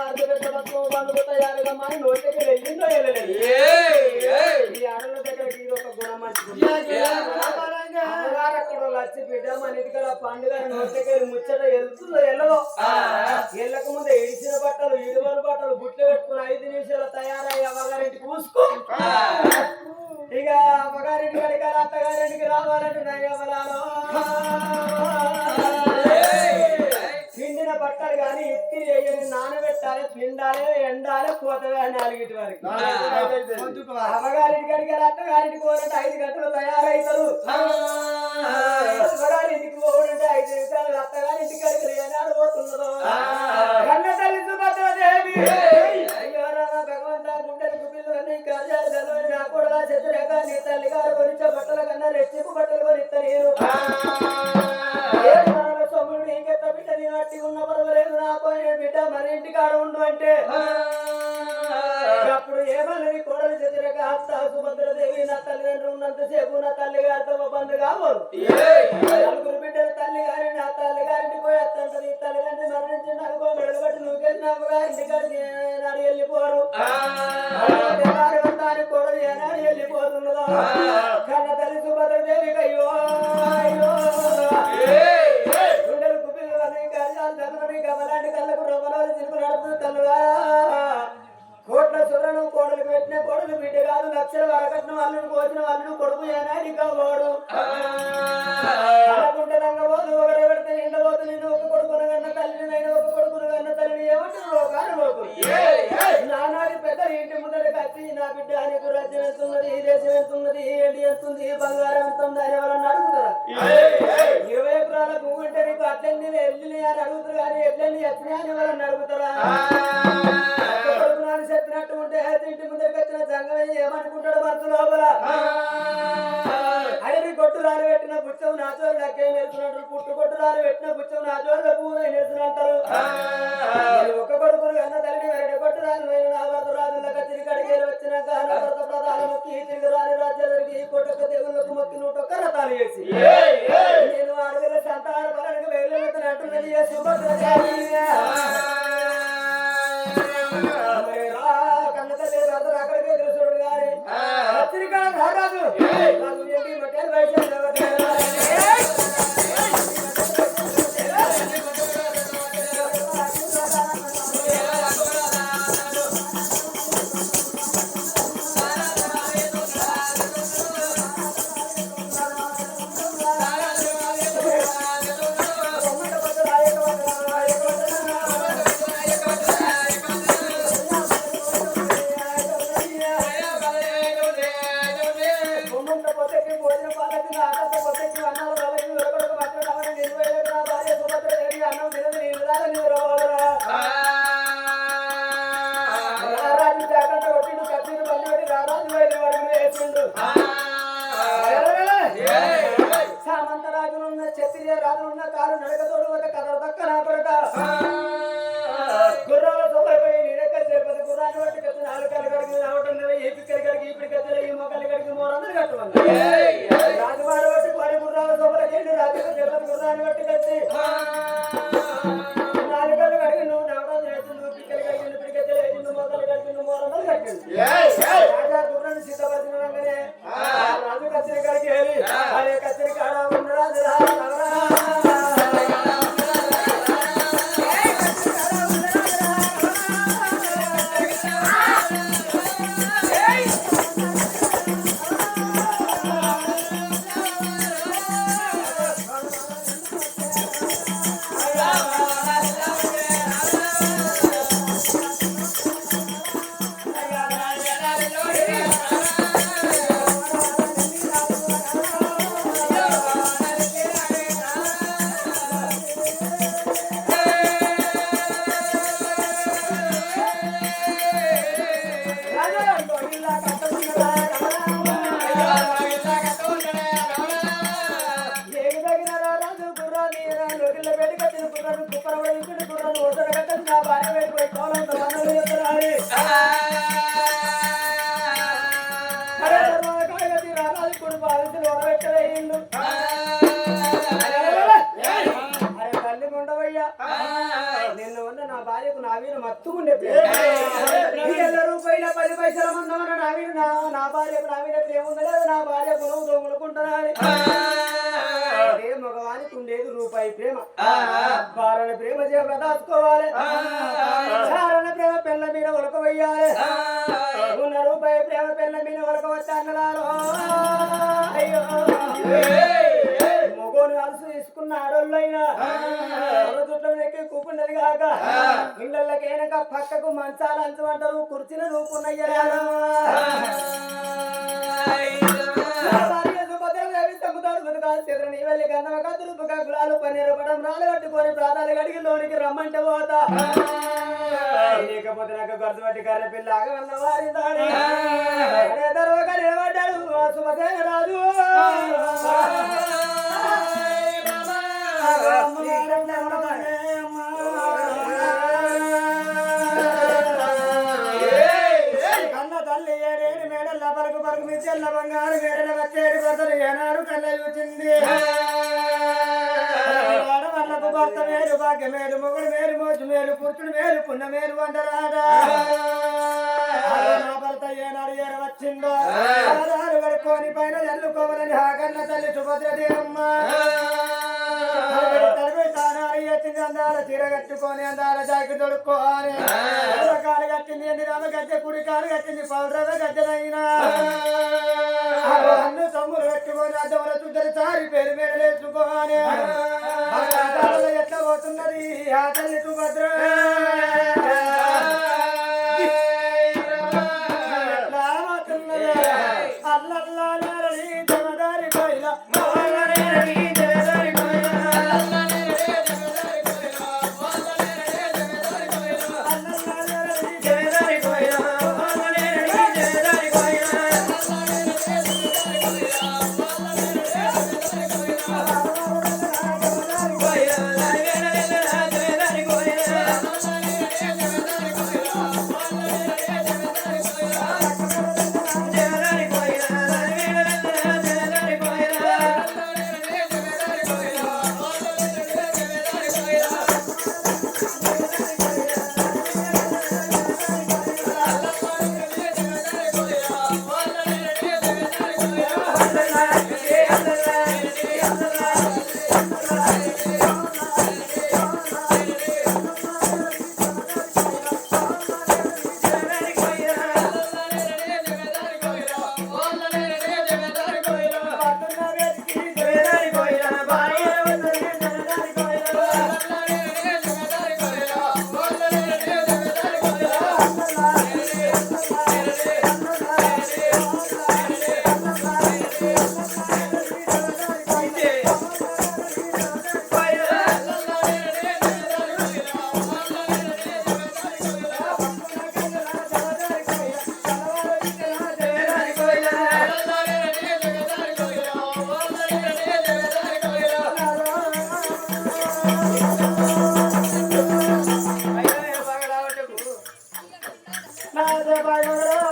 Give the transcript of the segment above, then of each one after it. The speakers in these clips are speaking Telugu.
వారికి పెద్ద బతుకమ్మ పండుగ తయారుగా మరి నోటికి వెళ్ళిందో వెళ్ళలేదు ఈ ఆడల దగ్గరికి ఇది ఒక గుణం మర్చిపోయింది అమ్మగారు అక్కడ లచ్చి బిడ్డ మన ఇంటికాడ పండుగ నోటికి ముచ్చట వెళ్తుందో వెళ్ళదో వెళ్ళక ముందు ఇడిచిన బట్టలు ఇడువల బట్టలు గుట్లు పెట్టుకుని ఐదు నిమిషాలు తయారయ్యి అమ్మగారింటికి పూసుకో ఇక అమ్మగారింటి అడిగారు అత్తగారింటికి రావాలంటే నయ్యవలాలో నానబెట్టాలి పిండాలి ఎండాలి పోతలే అని అలిగిటి వారికి. అమ్మగారింటికి అడిగారు అత్తగారింటికి పోవాలంటే ఐదు గంటలు తయారవుతారు అత్తగారింటికి పోవాలంటే ఐదు నిమిషాలు అత్తగారింటికి అడిగారు ఏనాడు పోతున్నదో కన్న తల్లి సుభద్రదేవి. భగవంత గుండెలకు పిల్లలని కార్యాలు చదవని నా కూడా చెతురేక నీ తల్లి గారు కొనిచ్చే బట్టల కన్నా ఏనాడు వెళ్ళిపోరు. వస్తాని కోడలు ఏనాడు వెళ్ళిపోతున్నదో కన్న తల్లి సుభద్రదేవి అయ్యో అయ్యో. గుండెలు కుపిలు అని గజాలు చదవని గమలాంటి కళ్ళకు రవ్వలాలు చిరుకు నడుపుతూ తల్లుగా కోట్ల సురను కోడలు పెట్టిన కోడలు బిడ్డ కాదు లక్షల వరకట్నం అల్లుడు పోసిన అల్లుడు కొడుకు ఏనాడి ఇరవై ఎకరాల భూమి ఉంటే నీకు అట్లన్నీ వెళ్ళి అని అడుగుతారు కానీ ఎట్లన్నీ ఎట్లా అని వాళ్ళని అడుగుతారా? చెప్పినట్టు ఉంటే ఇంటి ముందరికి వచ్చిన సంగమయ్య ఏమనుకుంటాడు మనసు లోపల? బుచ్చం నా చోరు డక్కే వేస్తున్నట్టు పుట్టు కొట్టు రాని పెట్టిన బుచ్చం నా చోరు పూజ వేస్తున్నట్టారు ఒక్క కొడుకును అన్న తల్లి వెరటి కొట్టు రాని నేను నా భర్త రాజుల కత్తిరి కడిగేలు వచ్చినాక నా భర్త ప్రధాన మొక్కి తిరిగి రాని రాజ్యాలకి ఈ కొట్టక దేవుళ్ళకు మొక్కి నూటొక్క రథాలు వేసి. నేను అడవిల సంతాన సుభద్ర కన్న తల్లి భర్త అక్కడికే తెలుసుడు గాని పత్రికా నాకు ఏంటి మధ్యాహ్నం వయసు తల్లి ఉండవయ్యా నిన్న ఉన్న నా భార్యకు నా వీరు మత్తుకుండే ఇళ్ళ రూపాయల పది పైసల మందమన్న నా వీరు నా నా భార్యకు నా మీద ప్రేమ ఉండలేదు నా భార్యకు నువ్వు దొంగలుకుంటున్నాను మగవానికి ఉండేది రూపాయి ప్రేమ వారణ ప్రేమ చేప దాచుకోవాలి చారణ ప్రేమ పిల్ల మీద ఉలక వెయ్యాలి ఉన్న రూపాయి ప్రేమ పిల్ల మీద ఉలక వచ్చి అన్నదాలు అయ్యో మొగోని అలసు తీసుకున్న ఆడోళ్ళైనా చుట్టం ఎక్కి కూకున్నది కాక ఇళ్ళకెనక పక్కకు మంచాలు అంచమంటారు కుర్చీలు నూకున్నయ్యా గులాలు పన్నీరు పడం రాళ్ళు కట్టుకొని ప్రాతాలు కడిగి లోనికి రమ్మంటే పోతా లేకపోతే నాకు ఖర్చు పట్టి కర్ర పిల్ల ఆగమన్న వారి దాడి తర్వాత నిలబడ్డాడు సుమసేన రాజు బతలు ఏనాడు కళ్ళ చూచింది ఆడవాళ్ళకు భర్త మేలు భాగ్య మేలు మొగుడు మేలు మోచు మేలు పురుషుడు మేలు పున్న మేలు నా భర్త ఏనాడు ఏడ వచ్చిందో ఆధారు కడుక్కొని పైన ఎల్లుకోవాలని ఆ కన్న తల్లి సుభద్రది అమ్మ తడిపి తానాలు ఎత్తింది అందాల చీర కట్టుకొని అందాల జాకి తొడుక్కోవాలి. కాలు కట్టింది ఎండి రామ గద్దె కుడి కాలు కట్టింది పౌడరవ గద్దెనైనా. అన్ను సొమ్ములు పెట్టుకొని చుద్దరు చారి పేరు మీద లేచుకోవాలి ఎట్లా పోతున్నది? ఆ తల్లి సుభద్ర. గిట్ల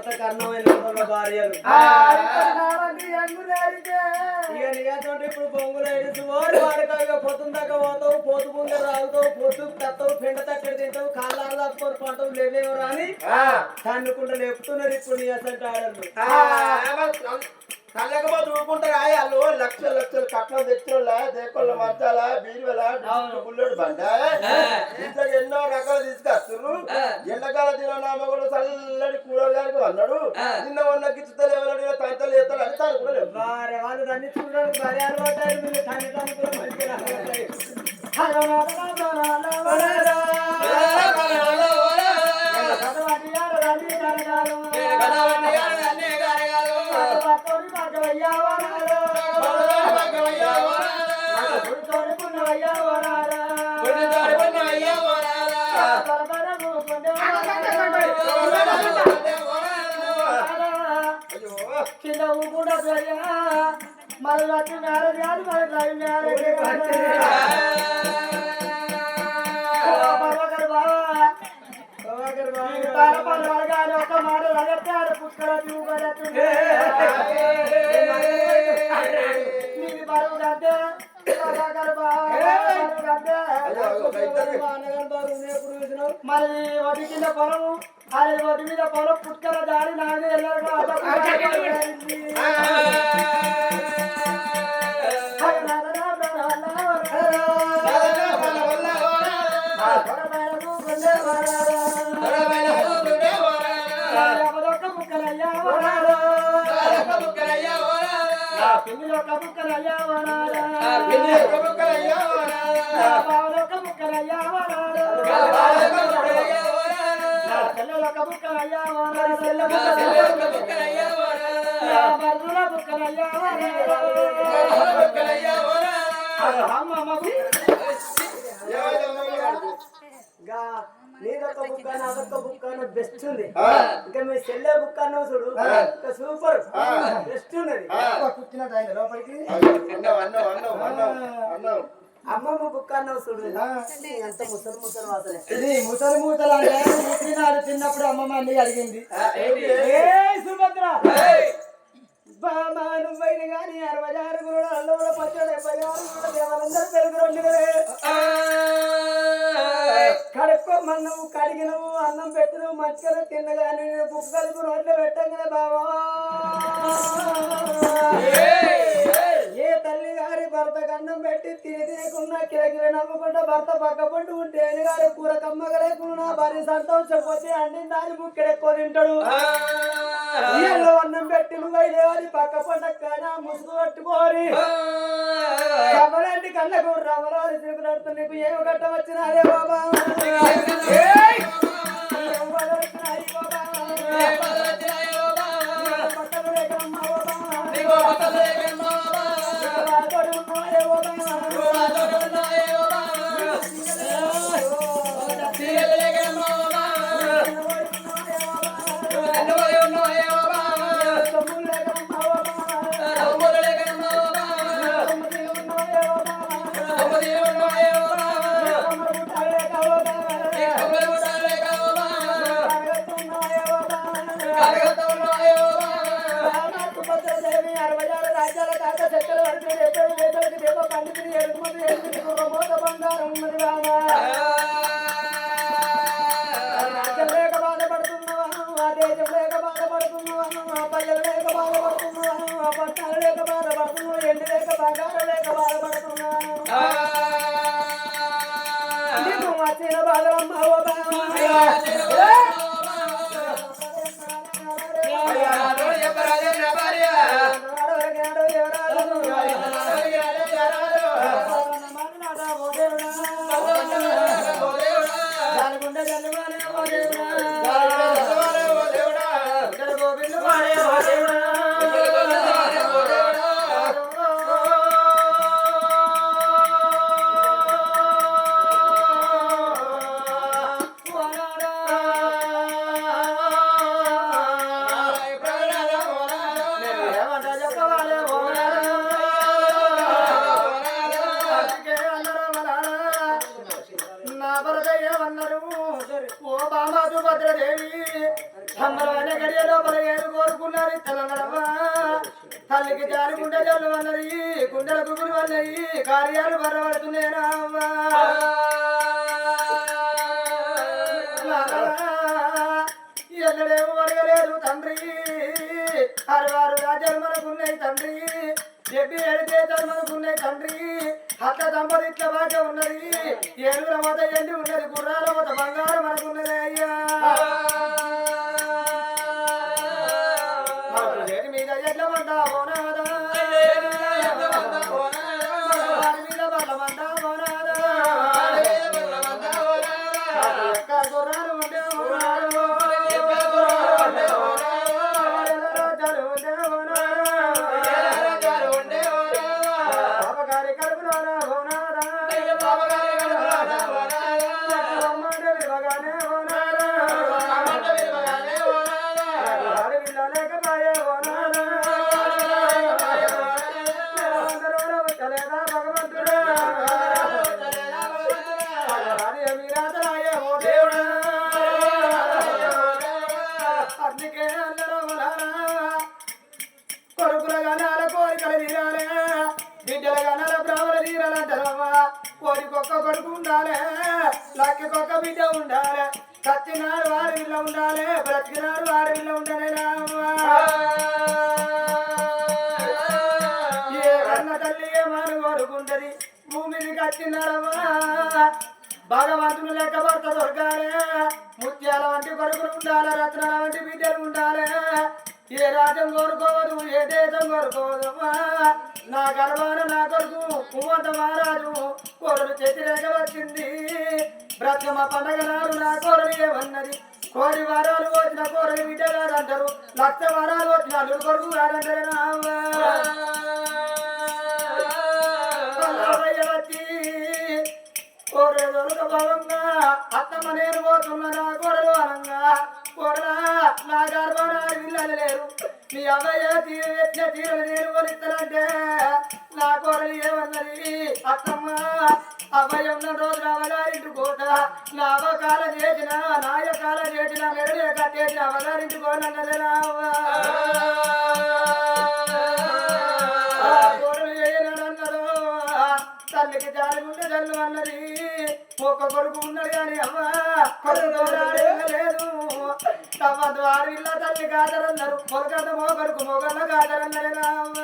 భర్తకు అన్నమైన భార్యలు ఇక నీకంటే ఇప్పుడు బొంగులు ఏడుస్తూ ఓడి వాడకాగా పొద్దున్న దాకా పోతావు పోతు ముందు రాగుతావు పొద్దు తత్తవు పెండ తట్టడి తింటావు కాళ్ళ తప్పుకొని పంటలు లేవేవరా అని తన్నుకుంటూ లేపుతున్నారు ఇప్పుడు నీ అసలు ఆడలు కళ్ళకపోతే ఊరుకుంటారు వాళ్ళు లక్షలు లక్షలు కట్నం తెచ్చోళ్ళ దేకొళ్ళ మధ్యాల బీరువల బుల్లెడు బండ. ఇంట్లో ఎన్నో రకాలు తీసుకొస్తున్నారు ఎండకాల దిననామ కూడా చల్లడి కూడగారికి అన్నాడు నిన్న ఉన్న గిచ్చుతలు ఎవరు తంతలు ఎత్తాడు అని తాను కూడా వాళ్ళు దాన్ని చూడడానికి భారీ తండ్రి కూడా మరి వచ్చి మ్యారేజ్ కాదు మరి డ్రైవ్ మ్యారేజ్ ఒక మాట అడగారు పుష్కర నీకు పొలము అది వడి మీద పొలం పుష్కర దాడి నాది వెళ్ళరు ముక్కలయ్యా వరాలు పిల్లిలొక్క ముక్కలయ్యా వరాలు బావలొక్క ముక్కలయ్యా నీదొక్క బెస్ట్ ఉంది ఇంకా మీ సెల్లే బుక్ అన్నావు చూడు ఇంకా సూపర్ బెస్ట్ ఉన్నది కూర్చున్నట్టు ఆయన లోపలికి అమ్మమ్మ బుక్ అన్నావు చూడు ఎంత ముసలు ముసలు వాసన. ఇది ముసలి మూతలు అంటే ముసలినాడు చిన్నప్పుడు అమ్మమ్మ అన్ని అడిగింది. సుభద్ర? బామా నువ్వైన గాని అరవై ఆరు గురుడు అల్లవల పచ్చడి డెబ్బై ఆరు గురుడు దేవరందరూ తెలుగు రెండు కడుక్కోమన్నావు కడిగినవు అన్నం పెట్టినవు మచ్చలు తిన్నగాని బుక్ కలిపి నోట్లో పెట్టంగానే బావా. భర్త కన్నం పెట్టి తిని కిరకిర నవ్వకుండా భర్త పక్క పండు ఉంటే గారి కూర కమ్మగలేకుండా భార్య సంతోషపోతే అండి దాని ముక్కడు ఎక్కువ తింటాడు అన్నం పెట్టి అని పక్క పండక్కన ముసుగు పట్టుకోరి కమలాంటి కళ్ళకు రమరాలు తిరుగునడుతూ నీకు ఏమి గట్ట బాధ వచ్చినాయి బాబా? బాబా. రాతోడు పట్టాలు లేక బాధపడుతున్నావు ఎండు లేక బంగారం లేక బాధపడుతున్నావా నీకు కార్యాలు కార్యాలు బరపడుతున్నాయినా ఎన్నడేమో అడగలేదు తండ్రి. అరవారు రాజ్యాలు మనకున్నాయి తండ్రి. చెప్పి ఏడు దేశాలు మనకున్నాయి తండ్రి. హత్త దంపతి ఇట్ల బాగా ఉన్నది. ఏడుగుల మత ఎండి ఉన్నది. గుర్రాల మత బంగారం మనకున్నది అయ్యా. అందుకే అందరూ కొడుకుల గనాల కోరికలు తీరాలే. బిడ్డల గనాల బ్రాహ్మణ తీరాలంటారమ్మా కోరికొక్క కొడుకు ఉండాలే. లక్కకొక్క బిడ్డ ఉండాలే. చచ్చినాడు వారి విల్ల ఉండాలే. బ్రతికినాడు వారి విల్ల ఉండాలి ఏ కన్న తల్లి ఏమని కోరుకుంటది భూమిని కట్టినారమ్మా భగవంతుని లెక్క భర్త దొరకాలే. ముత్యాల వంటి కొడుకులు ఉండాలి రత్నాల వంటి బిడ్డలు ఉండాలి. ఏ రాజ్యం కోరుకోవదు ఏ దేశం కోరుకోవదమ్మా నా గర్వాన నా కొడుకు కుమంత మహారాజు కోరలు చెతిరేక వచ్చింది. బ్రతమ పండగ నాడు నా కోరలు ఏమన్నది? కోడి వారాలు వచ్చిన కోరలు బిడ్డ కాదంటారు లక్ష వారాలు వచ్చిన అల్లుడు కొడుకు కాదంటారే కోరే దొరక భవంగా అత్తమ్మ నేను పోతున్నా నా కోరలు అనంగా. కోరలా నా గర్భాన పిల్లలు లేరు. నీ అవ్వయ్య తీరు ఎట్ల తీరలు నేను కొనిస్తానంటే నా కోరలు ఏమన్నది? అత్తమ్మ అవ్వయ్య ఉన్న రోజు అవగారింటి కోట నా అవకాల చేసిన నాయ కాల చేసిన మెరడే కట్టేసిన అవగారింటి కోనన్నది నా అవ్వ. ఆ కోరలు చేయనన్నారు తల్లికి జాలి ఉండే తల్లు అన్నది. ఒక్క కొడుకు ఉన్నాడు కానీ అమ్మ కొడుకు లేదు. తమ ద్వారా తల్లి కాదరన్నారు మొలకంత మో కొడుకు మొగల్ల కాదరన్నది నా అమ్మ